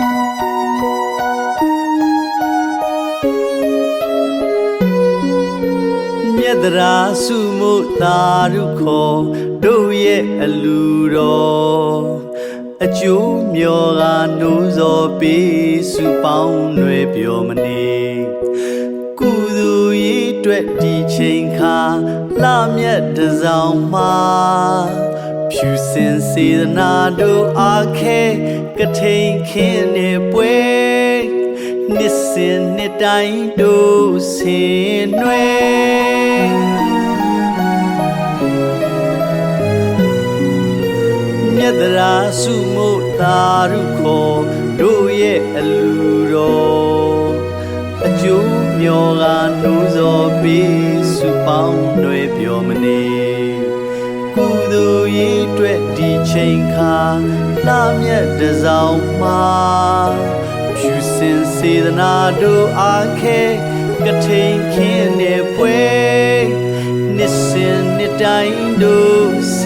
မြတ်တရာစုမှုတာရုခေါ်တို့ရဲ့အလူတော်အကျိုးမျောကနိုးစောပေးစုပေါင်းလွယ်ပြောမနေကုသူရေးအတွက်ဒီချိန်ခါလာမြတ်တစောင်းမှာ ဖြူစင်စေတနာတို့အားခဲကထိန်ခင်းနေပွဲနှစ်စင်နှစ်တိုင်းတို့ဆင်နွယ်မြတ်တရာစုမို့သာရုခေါ်တို့ရဲ့အလူတော်အကျိုးမျောကနိုးစောပေးစုပေါ ဒီချိန်ခါလာမြတ်တစောင်းမှာဖြူစင်စေတနာတို့အားခဲကထိန်ခင်းနေပွဲနှစ်စင်နှစ်တိုင်းတို့ဆ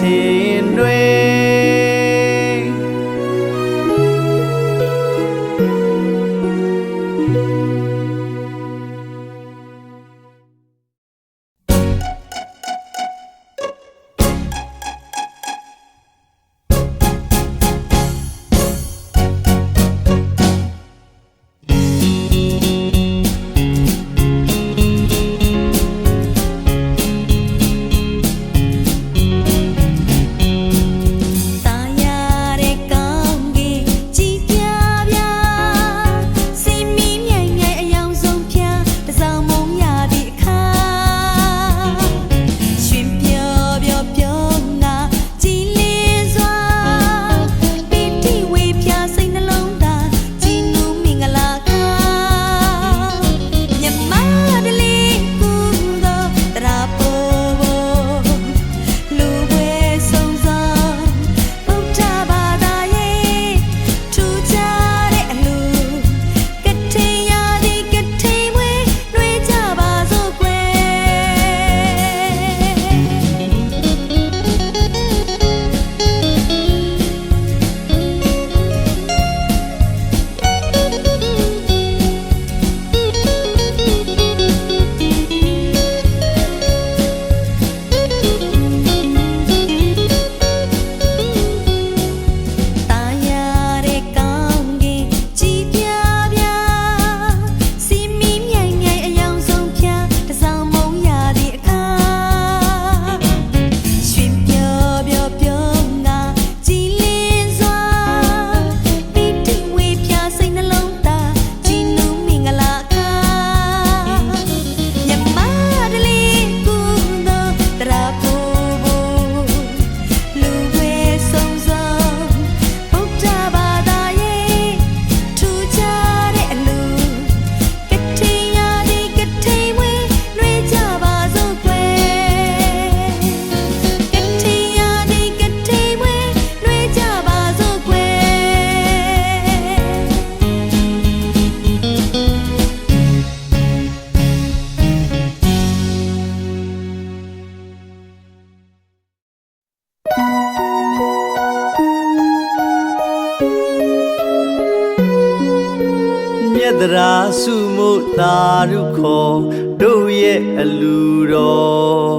မြတ်တရာစုမှုသာရုခေါ်တို့ရဲ့အလူတော်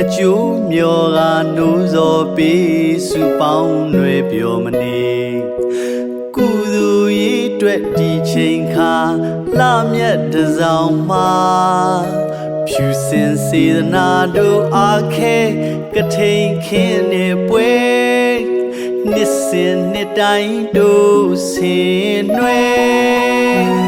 အကျိုးမျောကနိုးစောပေးစုပေါင်းွယ်ပြောမနေကုသူရေးအတွက်ဒီချိန်ခါလာမြတ်တစောင်းမှာဖြူစင်စေတနာတို့အားခဲကထိန်ခင်းနေပွဲနှစ်စင်နှစ်တိုင်းတို့ဆင်နွယ် me.